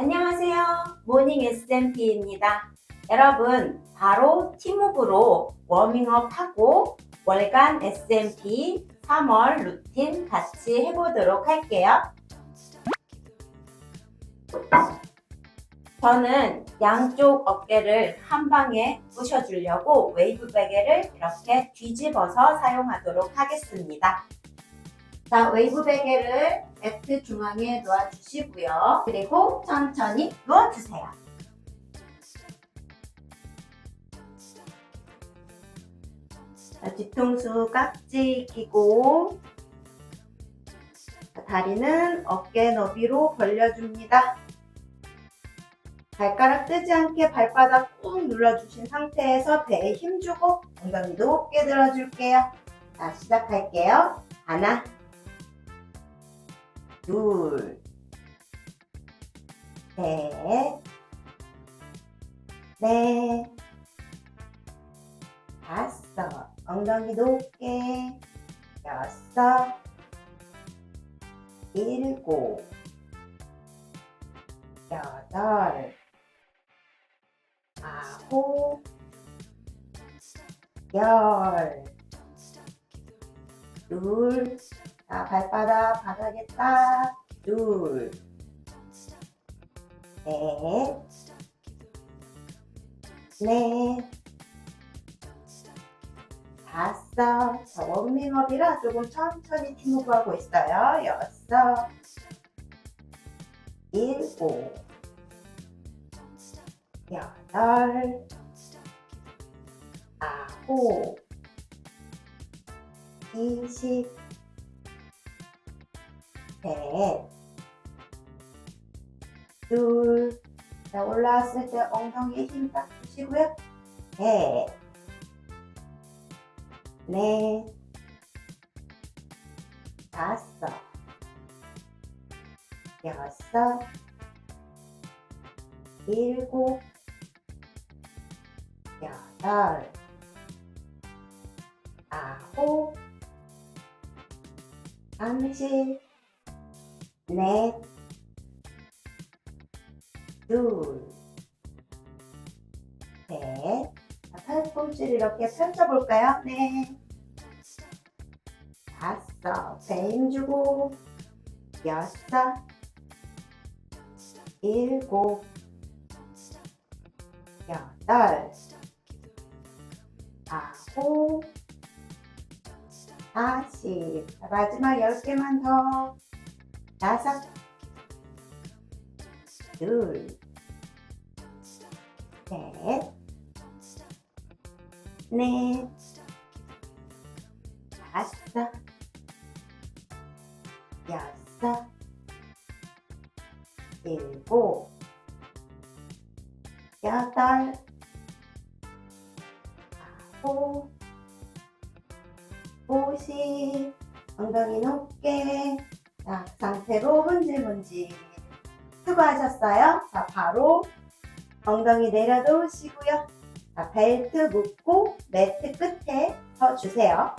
안녕하세요. 모닝 SMP입니다. 여러분, 바로 팀업으로 워밍업 하고 월간 SMP 3월 루틴 같이 해보도록 할게요. 저는 양쪽 어깨를 한 방에 부셔주려고 웨이브 베개를 이렇게 뒤집어서 사용하도록 하겠습니다. 자, 웨이브 베개를 매트 중앙에 놓아주시고요. 그리고 천천히 누워주세요. 자, 뒤통수 깍지 끼고 자, 다리는 어깨 너비로 벌려줍니다. 발가락 뜨지 않게 발바닥 꾹 눌러주신 상태에서 배에 힘주고 엉덩이 높게 들어줄게요. 자, 시작할게요. 하나, 둘, 셋, 넷, 다섯, 엉덩이 높게, 여섯, 일곱, 여덟, 아홉, 열, 둘, 자, 발바닥 바닥에 딱, 둘, 셋, 넷, 다섯, 자, 워밍업이라 조금 천천히 팀워크 하고 있어요. 여섯, 일곱, 여덟, 아홉, 이십, 셋, 둘, 자, 올라왔을 때 엉덩이에 힘 딱 주시고요. 셋, 넷, 다섯, 여섯, 일곱, 여덟, 아홉, 삼십, 넷, 둘, 셋. 자, 팔꿈치를 이렇게 펼쳐볼까요? 네. 다섯, 배 힘 주고, 여섯, 일곱, 여덟, 아홉. 자, 마지막 열 개만 더. 다섯, 둘, 셋, 넷, 다섯, 여섯, 일곱, 여덟, 아홉, 오십, 엉덩이 높게, 자, 상태로 문질문질. 수고하셨어요. 자, 바로 엉덩이 내려놓으시고요. 자, 벨트 묶고 매트 끝에 서주세요.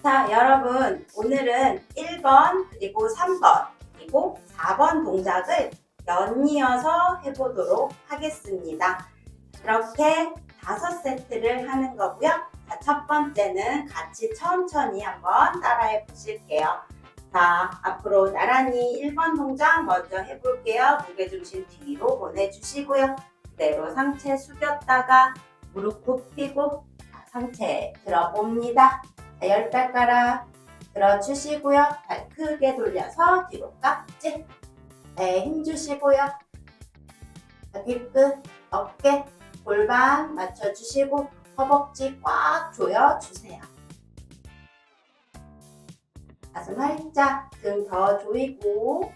자, 여러분, 오늘은 1번, 그리고 3번, 그리고 4번 동작을 연이어서 해보도록 하겠습니다. 이렇게 다섯 세트를 하는 거고요. 자, 첫 번째는 같이 천천히 한번 따라해 보실게요. 자, 앞으로 나란히 1번 동작 먼저 해볼게요. 무게중심 뒤로 보내주시고요. 그대로 상체 숙였다가 무릎 굽히고 자, 상체 들어봅니다. 자, 열 발가락 들어주시고요. 발 크게 돌려서 뒤로 깍지. 네, 힘주시고요. 자, 뒤끝, 어깨, 골반 맞춰주시고 허벅지 꽉 조여주세요. 가슴 활짝 등 더 조이고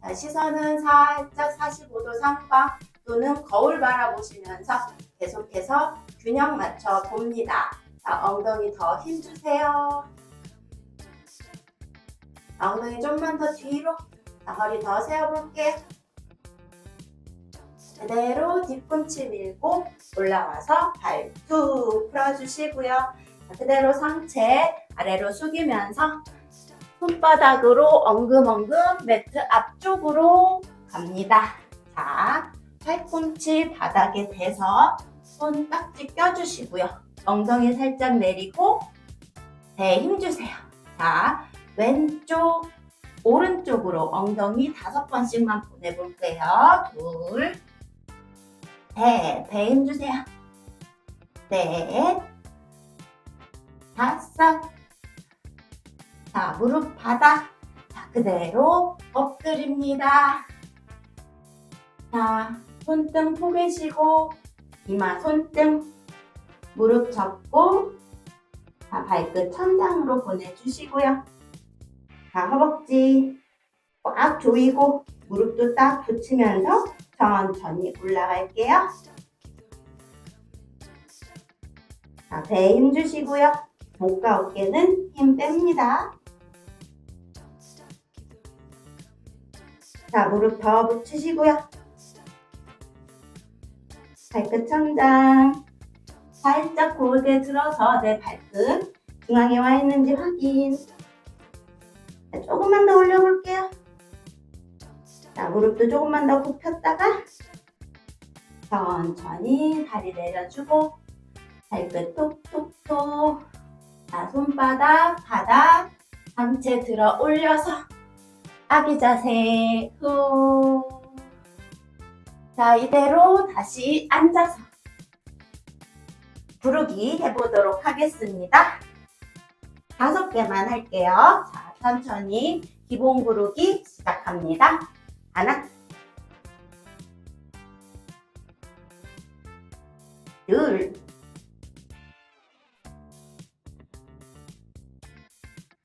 자, 시선은 살짝 45도 상방 또는 거울 바라보시면서 계속해서 균형 맞춰 봅니다. 자, 엉덩이 더 힘주세요. 자, 엉덩이 좀만 더 뒤로. 자, 허리 더 세워볼게요. 그대로 뒤꿈치 밀고 올라와서 발 툭 풀어주시고요. 자, 그대로 상체 아래로 숙이면서 손바닥으로 엉금엉금 매트 앞쪽으로 갑니다. 자, 팔꿈치 바닥에 대서 손 딱지 껴주시고요. 엉덩이 살짝 내리고 배에 힘주세요. 자, 왼쪽, 오른쪽으로 엉덩이 다섯 번씩만 보내볼게요. 둘, 셋, 배에 힘주세요. 넷, 다섯, 자, 무릎 바닥. 자, 그대로 엎드립니다. 자, 손등 포개시고, 이마 손등, 무릎 접고, 자, 발끝 천장으로 보내주시고요. 자, 허벅지 꽉 조이고, 무릎도 딱 붙이면서 천천히 올라갈게요. 자, 배에 힘 주시고요. 목과 어깨는 힘 뺍니다. 자, 무릎 더 붙이시고요. 발끝 천장. 살짝 고개 들어서 내 발끝 중앙에 와 있는지 확인. 자, 조금만 더 올려볼게요. 자, 무릎도 조금만 더 굽혔다가 천천히 다리 내려주고 발끝 톡톡톡 자, 손바닥, 바닥, 상체 들어 올려서 아기 자세 후. 자, 이대로 다시 앉아서 부르기 해보도록 하겠습니다. 다섯 개만 할게요. 자, 천천히 기본 부르기 시작합니다. 하나, 둘,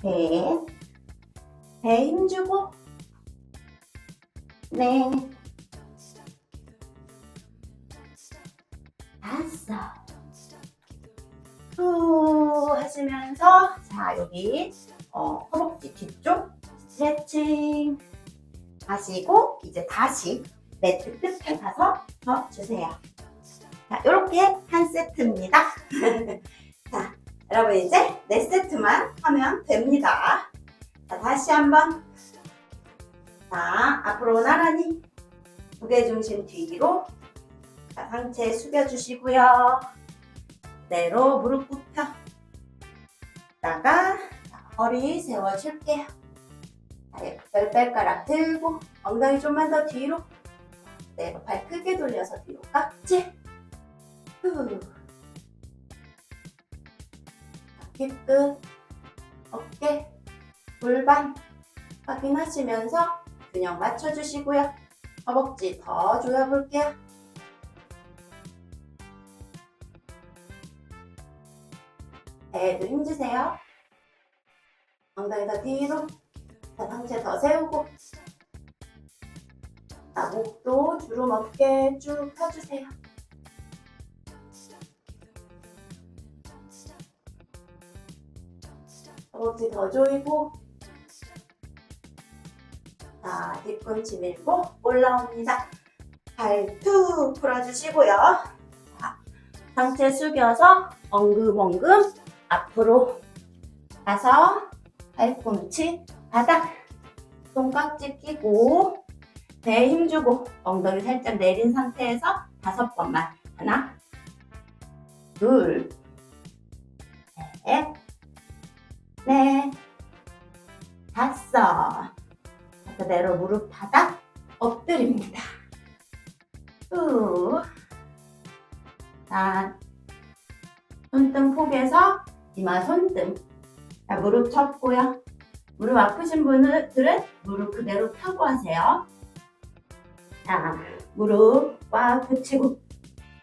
셋, 배 힘주고, 넷, 다섯, 후 하시면서 자 여기 어, 허벅지 뒤쪽 스트레칭 하시고 이제 다시 매트 끝에 가서 더 주세요. 자 이렇게 한 세트입니다. 자 여러분 이제 네 세트만 하면 됩니다. 자 다시 한번 자 앞으로 나란히 무게 중심 뒤로 자, 상체 숙여주시고요. 그대로 무릎 굽혀 다가 허리 세워줄게요. 자, 열발가락 들고 엉덩이 좀만 더 뒤로 그대로 발 크게 돌려서 뒤로 깍지 후. 힙끝 어깨 골반 확인하시면서 균형 맞춰주시고요. 허벅지 더 조여볼게요. 배에도 힘주세요. 엉덩이 더 뒤로. 자, 상체 더 세우고. 자, 목도 주름 없게 쭉 펴주세요. 허벅지 더 조이고. 자, 뒤꿈치 밀고 올라옵니다. 발툭 풀어주시고요. 자, 상체 숙여서 엉금엉금 앞으로 가서 팔꿈치 바닥 손깍지 끼고 배에 힘주고 엉덩이 살짝 내린 상태에서 다섯 번만 하나 둘셋넷 다섯. 그대로 무릎 바닥 엎드립니다. 후. 자, 손등 포개서 이마 손등. 자, 무릎 접고요. 무릎 아프신 분들은 무릎 그대로 펴고 하세요. 자, 무릎 꽉 붙이고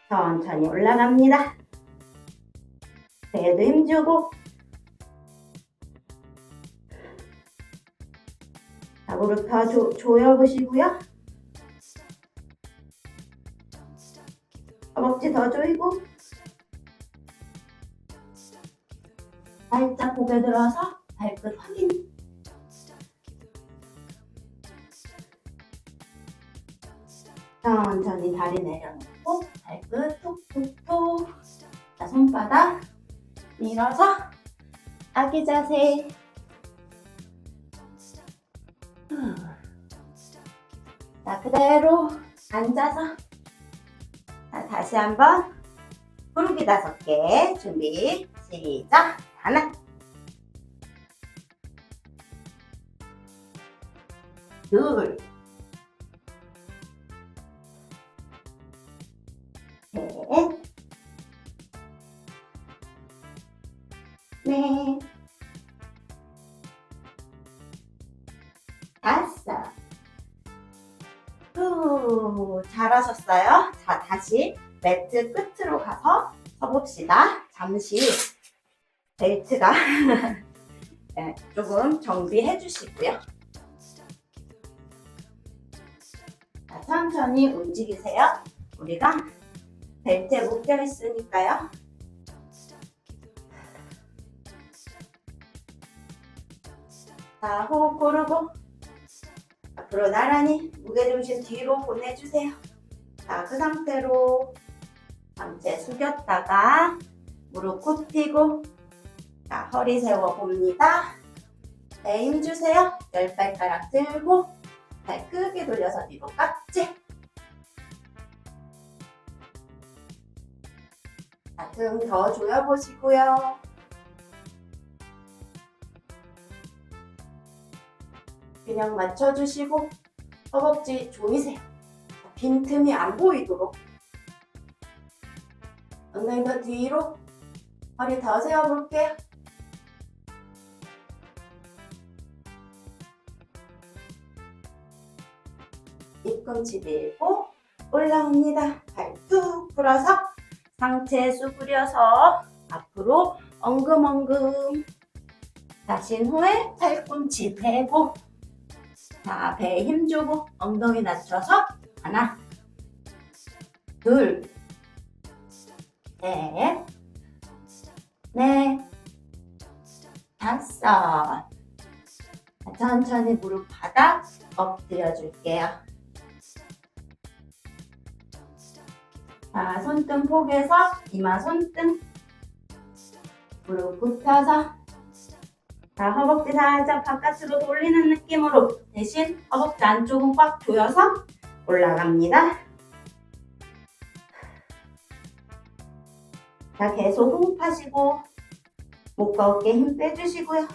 천천히 올라갑니다. 배에도 힘주고 자, 자, 무릎 더 조, 조여보시고요. 허벅지 더 조이고 살짝 고개 들어서 발끝 확인. 천천히 다리 내려놓고 발끝 톡톡톡. 자 손바닥 밀어서 아기 자세. 후. 자 그대로 앉아서 자 다시 한번 구르기 다섯 개 준비 시작 하나 둘 셋, 넷, 다섯. 후, 잘하셨어요. 자, 다시 매트 끝으로 가서 서봅시다. 잠시 벨트가 네, 조금 정비해 주시고요. 자, 천천히 움직이세요. 우리가 벨트에 묶여 있으니까요. 자, 호흡 고르고 앞으로 나란히 무게중심 뒤로 보내주세요. 자, 그 상태로 상체 숙였다가 무릎 굽히고 자, 허리 세워 봅니다. 배힘 주세요. 열 발가락 들고 발 크게 돌려서 뒤로 깍지. 자, 등더 조여보시고요. 균형 맞춰주시고 허벅지 조이세요. 빈틈이 안 보이도록 엉덩이 더 뒤로 허리 더 세워볼게요. 뒤꿈치 밀고 올라옵니다. 발 툭 풀어서 상체 수그려서 앞으로 엉금엉금 자신 후에 팔꿈치 대고 자, 배에 힘 주고 엉덩이 낮춰서 하나, 둘, 셋, 넷, 다섯. 자, 천천히 무릎 바닥 엎드려 줄게요. 자, 손등 포개서 이마 손등 무릎 굽혀서 자, 허벅지 살짝 바깥으로 돌리는 느낌으로 대신 허벅지 안쪽은 꽉 조여서 올라갑니다. 자, 계속 호흡하시고 목과 어깨 힘 빼주시고요.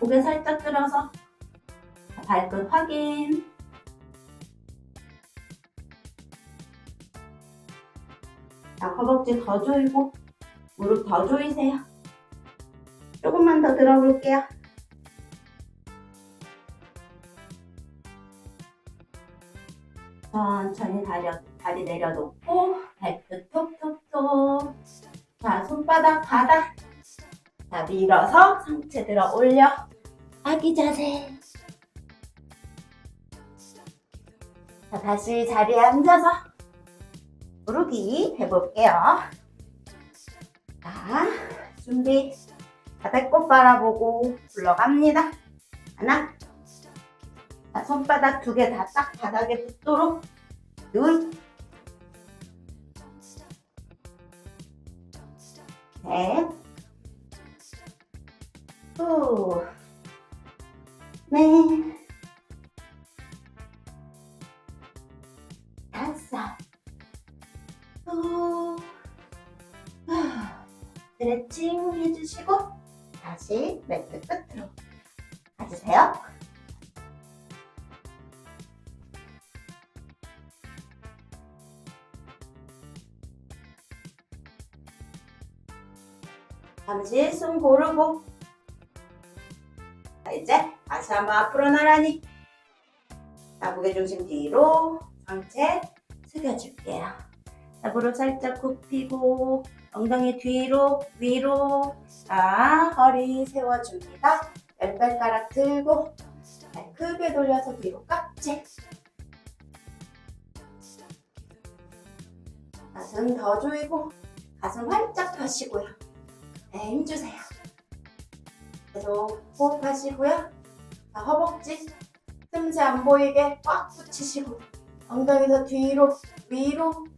고개 살짝 들어서 자, 발끝 확인. 자, 허벅지 더 조이고 무릎 더 조이세요. 조금만 더 들어볼게요. 천천히 다리, 다리 내려놓고 발끝 톡톡톡 자 손바닥 바닥 자 밀어서 상체 들어 올려 아기 자세 자 다시 자리에 앉아서 무르기 해볼게요 자 준비 자, 배꼽 바라보고 굴러갑니다. 하나. 자, 손바닥 두 개 다 딱 바닥에 붙도록. 둘. 셋. 후. 넷. 후. 후. 스트레칭 해주시고 다시 매트 끝으로 가주세요. 잠시 숨 고르고 자, 이제 다시 한번 앞으로 나란히 자, 무게 중심 뒤로 상체 숙여줄게요. 자, 무릎 살짝 굽히고 엉덩이 뒤로 위로 자 허리 세워줍니다. 열 발가락 들고 발 크게 돌려서 뒤로 깍지. 가슴 더 조이고 가슴 활짝 펴시고요. 네, 힘주세요. 계속 호흡하시고요. 자, 허벅지 틈새 안 보이게 꽉 붙이시고 엉덩이 더 뒤로 위로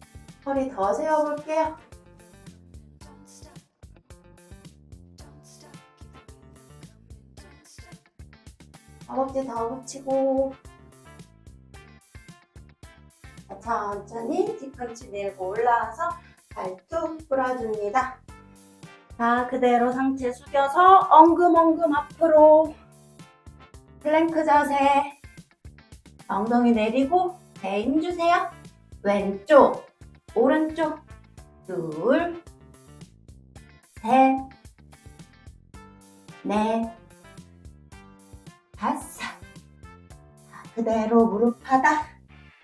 허리 더 세워볼게요. 허벅지 더 붙이고 자, 천천히 뒤꿈치 내고 올라와서 발툭 풀어줍니다. 자, 그대로 상체 숙여서 엉금엉금 앞으로 플랭크 자세 엉덩이 내리고 배 힘주세요. 왼쪽, 오른쪽, 둘, 셋, 넷, 다섯. 자, 그대로 무릎 바닥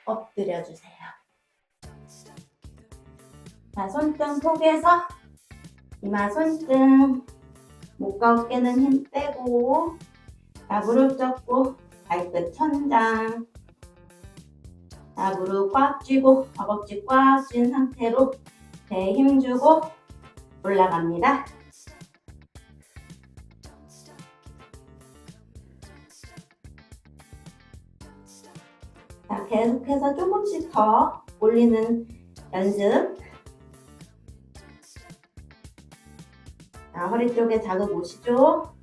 엎드려 주세요. 자, 손등 포개서 이마 손등 목과 어깨는 힘 빼고 자, 무릎 접고 발끝 천장 자, 무릎 꽉 쥐고 허벅지 꽉 쥔 상태로 배 힘주고 올라갑니다. 자, 계속해서 조금씩 더 올리는 연습. 자, 허리 쪽에 자극 오시죠?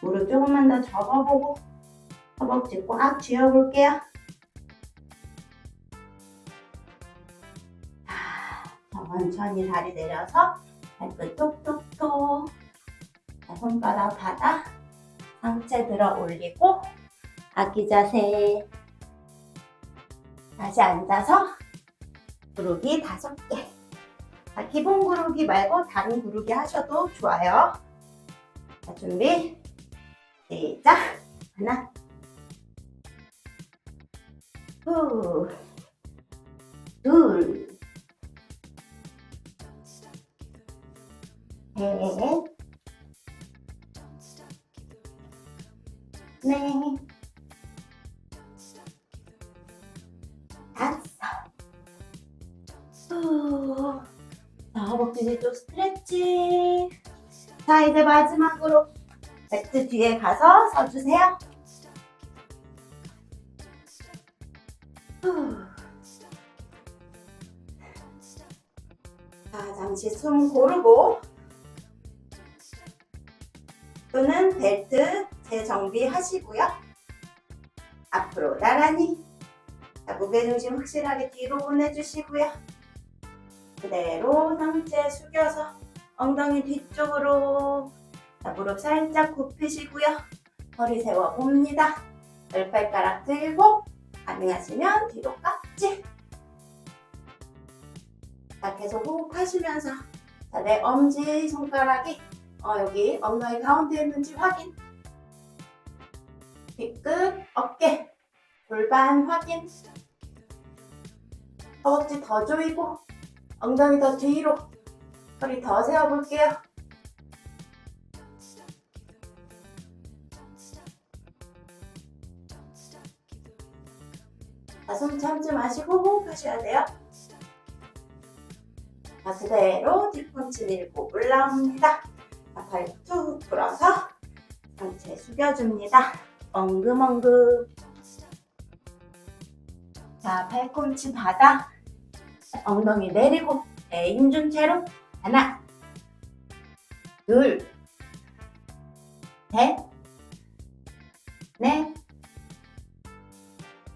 무릎 조금만 더 접어보고 허벅지 꽉 쥐어볼게요. 천천히 다리 내려서 발끝 톡톡톡 자, 손바닥 바닥 상체 들어 올리고 아기 자세 다시 앉아서 구르기 다섯 개. 자, 기본 구르기 말고 다른 구르기 하셔도 좋아요. 자, 준비. 시작. 하나. 후. 둘. 셋. 넷. 다섯. 후. 자, 허벅지 뒤쪽 스트레칭. 자, 이제 마지막으로 매트 뒤에 가서 서주세요. 후. 자, 잠시 숨 고르고 또는 벨트 재정비하시고요. 앞으로 나란히 자, 무게중심 확실하게 뒤로 보내주시고요. 그대로 상체 숙여서 엉덩이 뒤쪽으로 자, 무릎 살짝 굽히시고요. 허리 세워 봅니다. 열 발가락 들고 가능하시면 뒤로 깍지. 자, 계속 호흡하시면서 자, 내 엄지 손가락이 어, 여기 엉덩이 가운데 있는지 확인. 뒤끝, 어깨, 골반 확인. 허벅지 더 조이고 엉덩이 더 뒤로 허리 더 세워볼게요. 자, 숨 참지 마시고 호흡하셔야 돼요. 자, 그대로 뒤꿈치 밀고 올라옵니다. 자, 발툭 풀어서 상체 숙여줍니다. 엉금엉금. 자, 팔꿈치 바닥. 자, 엉덩이 내리고 배 힘준 채로 하나, 둘, 셋, 넷,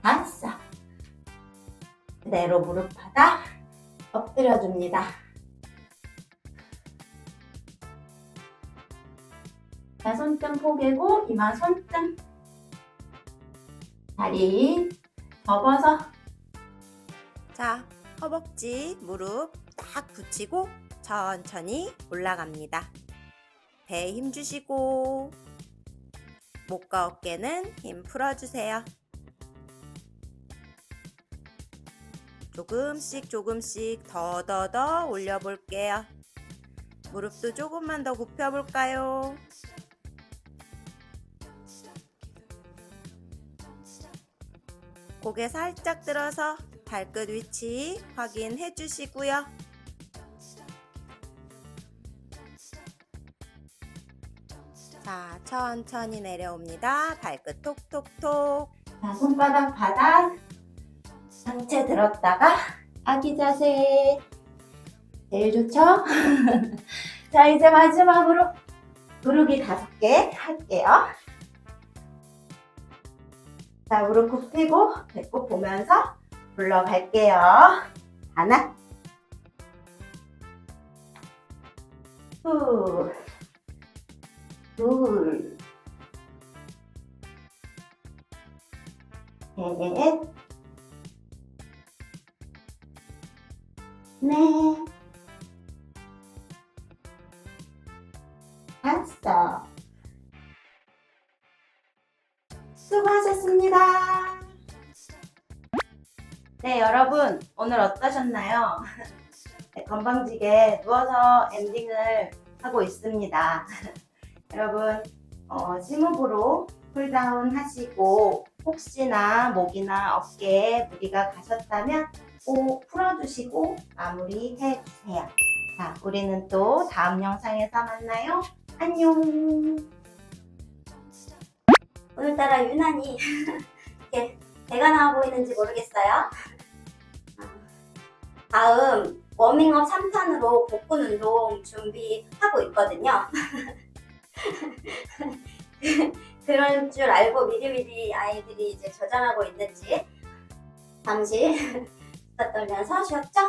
다섯. 그대로 무릎 바닥 엎드려 줍니다. 자, 손등 포개고 이마 손등 다리 접어서 자, 허벅지, 무릎 딱 붙이고 천천히 올라갑니다. 배에 힘 주시고 목과 어깨는 힘 풀어주세요. 조금씩 조금씩 더 더 더 올려볼게요. 무릎도 조금만 더 굽혀볼까요? 고개 살짝 들어서 발끝 위치 확인해 주시고요. 자, 천천히 내려옵니다. 발끝 톡톡톡. 자, 손바닥 바닥 상체 들었다가 아기 자세 제일 좋죠? 자 이제 마지막으로 무릎이 다섯 개 할게요 자 무릎 굽히고 배꼽 보면서 불러갈게요. 하나. 둘둘. 셋, 넷, 다섯. 수고하셨습니다. 네, 여러분, 오늘 어떠셨나요? 네, 건방지게 누워서 엔딩을 하고 있습니다. 여러분, 어, 심호흡으로 쿨다운 하시고 혹시나 목이나 어깨에 무리가 가셨다면 꼭 풀어주시고 마무리해 주세요. 자, 우리는 또 다음 영상에서 만나요. 안녕. 오늘따라 유난히 이렇게 배가 나와 보이는지 모르겠어요. 다음 워밍업 3탄으로 복근 운동 준비하고 있거든요. 그런 줄 알고 미리미리 아이들이 이제 저장하고 있는지 잠시 수다 떨면서 쉬었죠?